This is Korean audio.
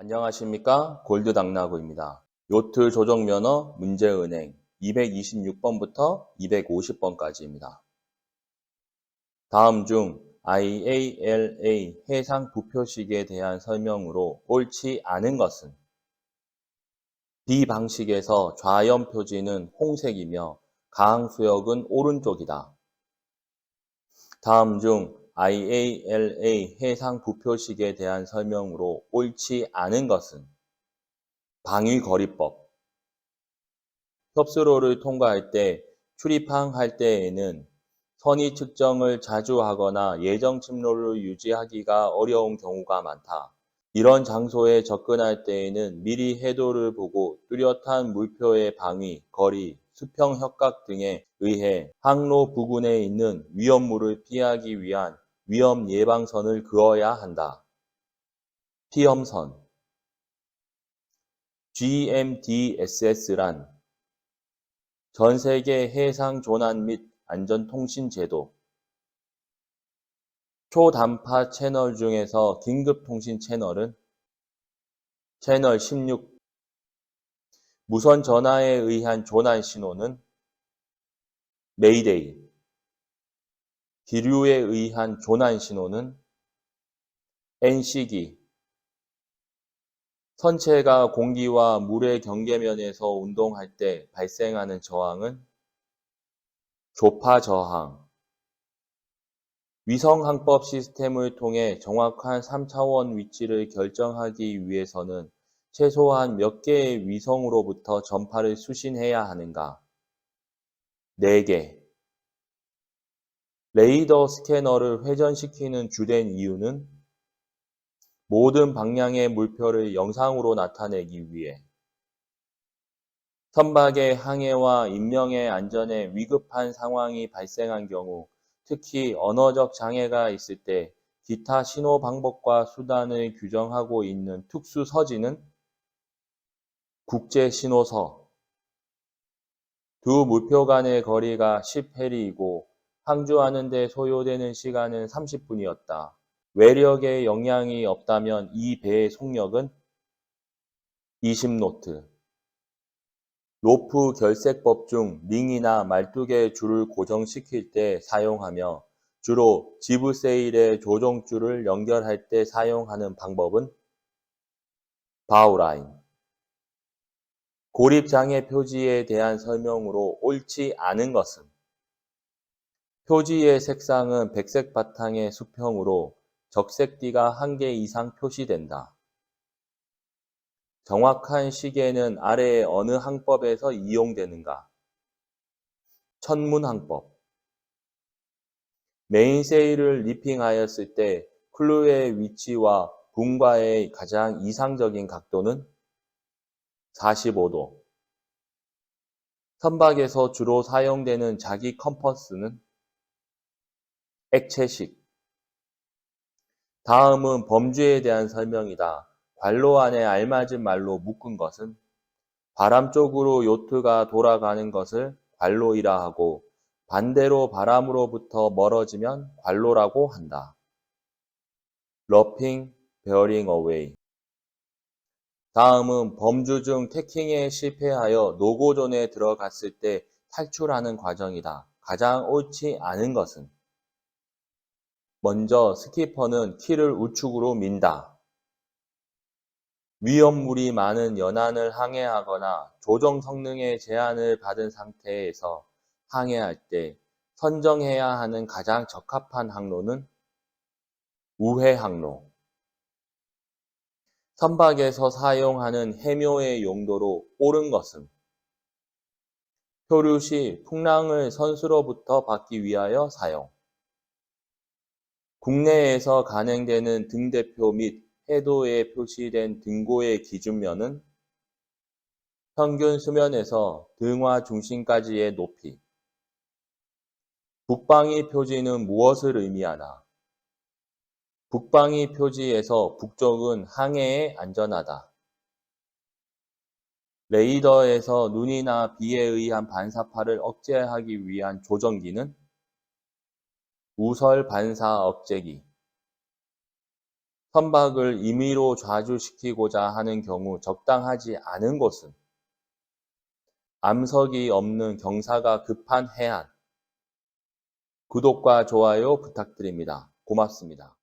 안녕하십니까 골드 당나구입니다. 요트 조정 면허 문제은행 226번부터 250번까지입니다. 다음 중 IALA 해상 부표식에 대한 설명으로 옳지 않은 것은 B 방식에서 좌연 표지는 홍색이며 가항 수역은 오른쪽이다. 다음 중 IALA 해상 부표식에 대한 설명으로 옳지 않은 것은 방위거리법 협수로를 통과할 때 출입항할 때에는 선의 측정을 자주 하거나 예정 침로를 유지하기가 어려운 경우가 많다. 이런 장소에 접근할 때에는 미리 해도를 보고 뚜렷한 물표의 방위, 거리, 수평 협각 등에 의해 항로 부근에 있는 위험물을 피하기 위한 위험 예방선을 그어야 한다. 피험선. GMDSS란 전 세계 해상 조난 및 안전통신 제도. 초단파 채널 중에서 긴급통신 채널은 채널 16 무선 전화에 의한 조난 신호는 메이데이 기류에 의한 조난 신호는 NC기 선체가 공기와 물의 경계면에서 운동할 때 발생하는 저항은 조파 저항 위성항법 시스템을 통해 정확한 3차원 위치를 결정하기 위해서는 최소한 몇 개의 위성으로부터 전파를 수신해야 하는가? 4개. 레이더 스캐너를 회전시키는 주된 이유는 모든 방향의 물표를 영상으로 나타내기 위해 선박의 항해와 인명의 안전에 위급한 상황이 발생한 경우 특히 언어적 장애가 있을 때 기타 신호 방법과 수단을 규정하고 있는 특수 서지는 국제 신호서. 두 물표 간의 거리가 10해리이고 항주하는 데 소요되는 시간은 30분이었다. 외력에 영향이 없다면 이 배의 속력은 20노트. 로프 결색법 중 링이나 말뚝의 줄을 고정시킬 때 사용하며 주로 지브세일의 조종줄을 연결할 때 사용하는 방법은 바우라인. 고립장애 표지에 대한 설명으로 옳지 않은 것은 표지의 색상은 백색 바탕의 수평으로 적색띠가 한 개 이상 표시된다. 정확한 시계는 아래의 어느 항법에서 이용되는가? 천문항법. 메인세일을 리핑하였을 때 클루의 위치와 붕과의 가장 이상적인 각도는 45도. 선박에서 주로 사용되는 자기 컴퍼스는 액체식. 다음은 범주에 대한 설명이다. 관로 안에 알맞은 말로 묶은 것은 바람 쪽으로 요트가 돌아가는 것을 관로이라 하고 반대로 바람으로부터 멀어지면 관로라고 한다. 러핑, 베어링 어웨이 다음은 범주 중 태킹에 실패하여 노고존에 들어갔을 때 탈출하는 과정이다. 가장 옳지 않은 것은 먼저 스키퍼는 키를 우측으로 민다. 위험물이 많은 연안을 항해하거나 조정 성능의 제한을 받은 상태에서 항해할 때 선정해야 하는 가장 적합한 항로는 우회 항로. 선박에서 사용하는 해묘의 용도로 옳은 것은 표류 시 풍랑을 선수로부터 받기 위하여 사용. 국내에서 간행되는 등대표 및 해도에 표시된 등고의 기준면은 평균 수면에서 등화 중심까지의 높이. 북방위 표지는 무엇을 의미하나? 북방위 표지에서 북쪽은 항해에 안전하다. 레이더에서 눈이나 비에 의한 반사파를 억제하기 위한 조정기는 우설 반사 억제기. 선박을 임의로 좌주시키고자 하는 경우 적당하지 않은 곳은 암석이 없는 경사가 급한 해안. 구독과 좋아요 부탁드립니다. 고맙습니다.